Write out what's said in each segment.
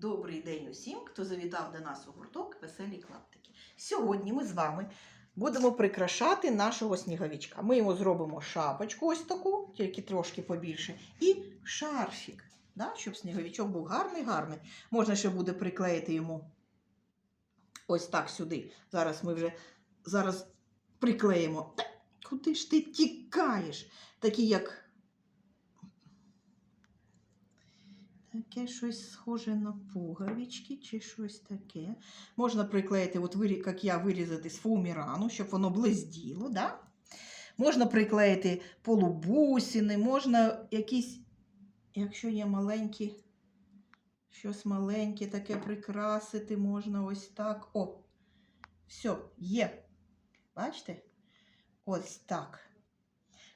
Добрий день усім, хто завітав до нас у гурток Веселі клаптики. Сьогодні ми з вами будемо прикрашати нашого сніговичка. Ми йому зробимо шапочку ось таку, тільки трошки побільше, і шарфік, да, щоб сніговичок був гарний-гарний. Можна ще буде приклеїти йому ось так сюди. Зараз ми вже зараз приклеїмо. Куди ж ти тікаєш? Такі як Таке щось схоже на пуговички чи щось таке. Можна приклеїти, от як я вирізати з фоумірану, щоб воно близділо. Да? Можна приклеїти полубусини, можна якісь, якщо є маленькі, щось маленьке таке прикрасити, можна ось так. О, все, є. Бачите? Ось так.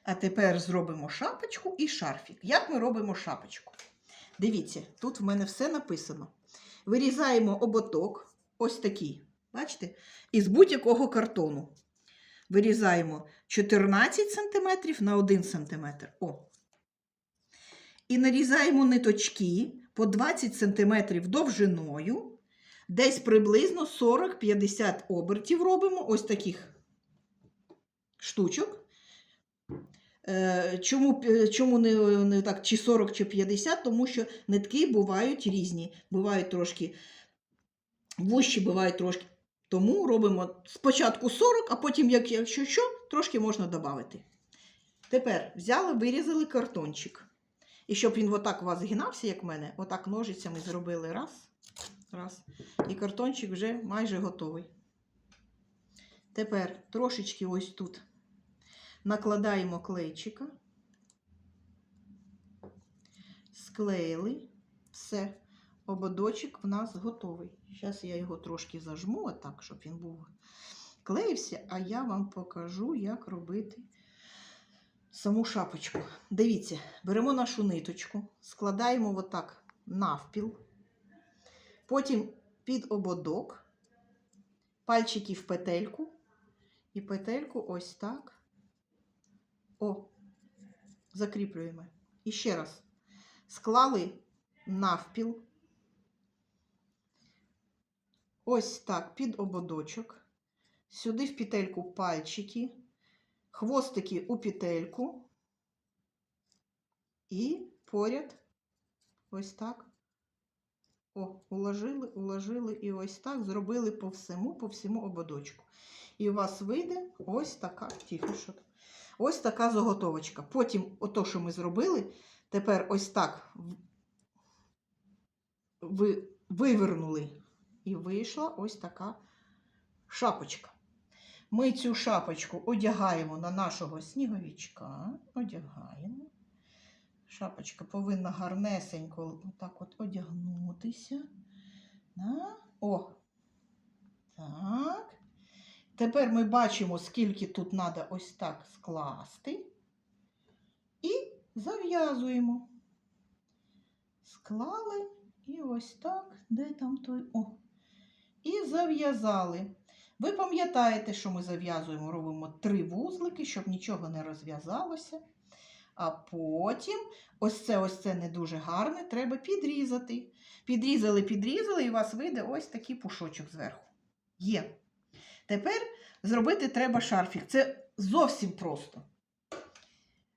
А тепер зробимо шапочку і шарфік. Як ми робимо шапочку? Дивіться, тут в мене все написано. Вирізаємо оботок, ось такий, бачите, із будь-якого картону. Вирізаємо 14 см на 1 см. О. І нарізаємо ниточки по 20 см довжиною. Десь приблизно 40-50 обертів робимо ось таких штучок. Е, Чому, чому не, не так, чи 40, чи 50? Тому що нитки бувають різні. Бувають трошки вущі, бувають трошки. Тому робимо спочатку 40, а потім, як, якщо що, трошки можна додати. Тепер взяли, вирізали картончик. І щоб він отак у вас згинався, як в мене, отак ножицями зробили раз, раз. І картончик вже майже готовий. Тепер трошечки ось тут накладаємо клейчика, склеїли, все, ободочок в нас готовий. Зараз я його трошки зажму, отак, щоб він був клеївся, а я вам покажу, як робити саму шапочку. Дивіться, беремо нашу ниточку, складаємо отак навпіл, потім під ободок, пальчики в петельку, і петельку ось так. О, закріплюємо. І ще раз. Склали навпіл. Ось так, під ободочок. Сюди в петельку пальчики, хвостики у петельку. І поряд ось так. О, уложили, уложили і ось так зробили по всьому, по всьому ободочку. І у вас вийде ось така, там. Ось така заготовочка. Потім, ото, що ми зробили, тепер ось так ви, вивернули. І вийшла ось така шапочка. Ми цю шапочку одягаємо на нашого сніговичка. Одягаємо. Шапочка повинна гарнесенько отак от одягнутися. Да? О. Так. Тепер ми бачимо, скільки тут треба ось так скласти. І зав'язуємо. Склали і ось так, де там той. О. І зав'язали. Ви пам'ятаєте, що ми зав'язуємо, робимо три вузлики, щоб нічого не розв'язалося. А потім ось це ось це не дуже гарне, треба підрізати. Підрізали, підрізали, і у вас вийде ось такий пушочок зверху. Є. Тепер зробити треба шарфік. Це зовсім просто.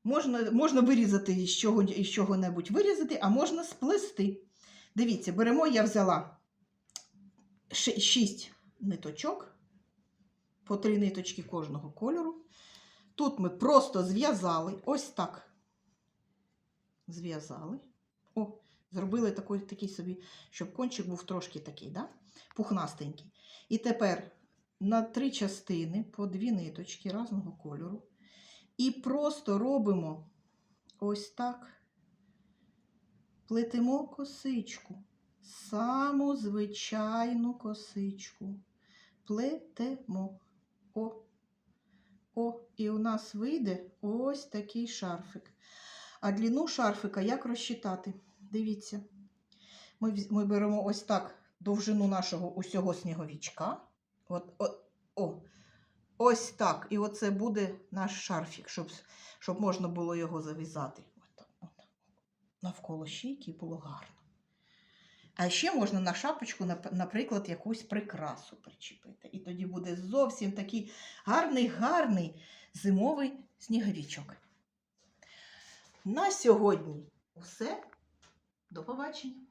Можна, можна вирізати із, чого, із чого-небудь вирізати, а можна сплести. Дивіться, беремо, я взяла 6 ниточок, по 3 ниточки кожного кольору. Тут ми просто зв'язали, ось так. Зв'язали. О, зробили такий, такий собі, щоб кончик був трошки такий, да? пухнастенький. І тепер на три частини по дві ниточки різного кольору. І просто робимо ось так. Плетемо косичку. Саму звичайну косичку. Плетемо. О. О, і у нас вийде ось такий шарфик. А длину шарфика як розчитати? Дивіться. Ми, ми беремо ось так довжину нашого усього сніговичка. От, от, о, ось так. І оце буде наш шарфік, щоб, щоб можна було його зав'язати. От, от. Навколо шийки було гарно. А ще можна на шапочку, наприклад, якусь прикрасу причепити. І тоді буде зовсім такий гарний, гарний зимовий сніговичок. На сьогодні усе. До побачення.